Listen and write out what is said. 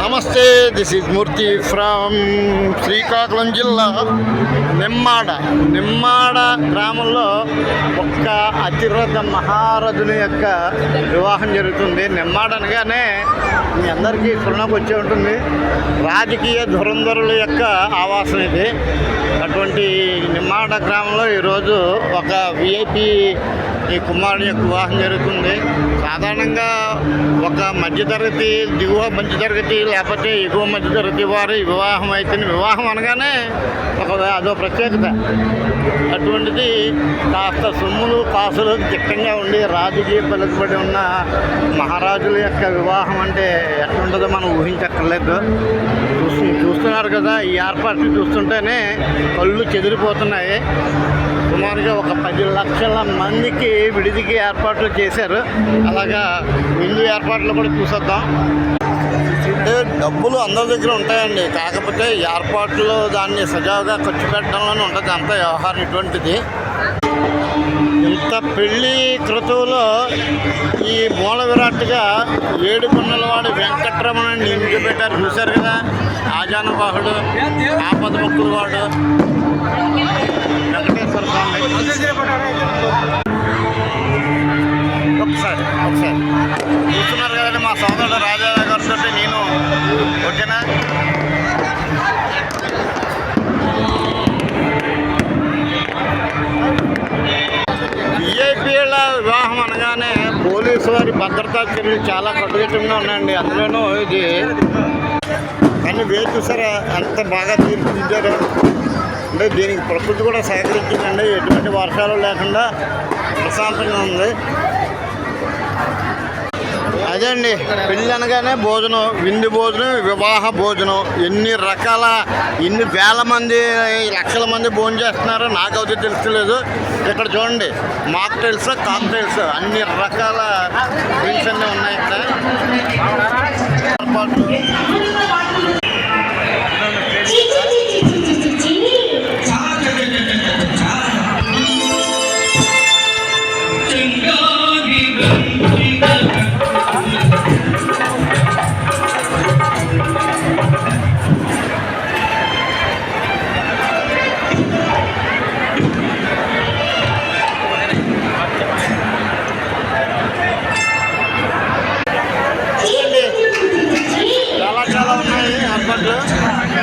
నమస్తే this is Murthy from Srikakulam జిల్లా. నిమ్మాడ. నిమ్మాడ గ్రామంలో ఒక్క అతిరథ మహారథుని యొక్క వివాహం జరుగుతుంది. నిమ్మాడ అనగానే మీ అందరికీ స్ఫురణకు వచ్చే ఉంటుంది. రాజకీయ ధురంధరుల యొక్క ఆవాసం ఇది. అటువంటి నిమ్మాడ గ్రామంలో ఈరోజు ఒక విఐపి ఈ కుమారుని యొక్క వివాహం జరుగుతుంది. సాధారణంగా ఒక మధ్యతరగతి దిగువ మధ్యతరగతి లేకపోతే ఎగువ మధ్యతరగతి వారి వివాహం అయితే వివాహం అనగానే ఒక అదో ప్రత్యేకత. అటువంటిది కాస్త సొమ్ములు కాస్త అసలు దిట్టంగా ఉండి రాజకీయ పలుకుబడి ఉన్న మహారాజుల యొక్క వివాహం అంటే ఎట్లుంటుందో మనం ఊహించక్కర్లేదు. చూస్తు చూస్తున్నారు కదా ఈ ఏర్పాట్లు చూస్తుంటేనే కళ్ళు చెదిరిపోతున్నాయి. సుమారుగా ఒక పది లక్షల మందికి విడిదికి ఏర్పాట్లు చేశారు. అలాగా విందు ఏర్పాట్లు కూడా చూసేద్దాం. అంటే డబ్బులు అందరి దగ్గర ఉంటాయండి. కాకపోతే ఏర్పాట్లు దాన్ని సజావుగా ఖర్చు పెట్టడంలోనే ఉంటుంది. అంత వ్యవహారం ఇటువంటిది. ఇంత పెళ్ళి క్రతువులో ఈ మూల విరాట్గా ఏడు వాడి వెంకట్రమణ నిలిచిపెట్టారు చూశారు కదా? ఆజానుబాహుడు ఆపద ముక్కులు వాడు. వెంకటేశ్వర స్వామి. ఒకసారి ఒకసారి. చూస్తున్నారు కదండి మా సోదరుడు రాజా గారితో నేను ఓకేనా విఐపీల వివాహం అనగానే పోలీసు వారి భద్రతా చర్యలు చాలా కట్టుదిట్టంగా ఉన్నాయండి. అందులోనూ ఇది కానీ వేరు చూసారా అంత బాగా తీర్చిదిద్దారు. అంటే దీనికి ప్రకృతి కూడా సహకరించిందండి. ఎటువంటి వర్షాలు లేకుండా ప్రశాంతంగా ఉంది. అదే అండి పెళ్ళి అనగానే భోజనం విందు భోజనం వివాహ భోజనం. ఎన్ని రకాల ఎన్ని వేల మంది లక్షల మంది భోజనం చేస్తున్నారో నాకైతే తెలుస్తలేదు. ఇక్కడ చూడండి మాక్టైల్స్ కాక్టైల్స్ అన్ని రకాల డ్రింక్స్ అన్నీ ఉన్నాయి ఇక్కడ. ఏర్పాట్లు. 大哥。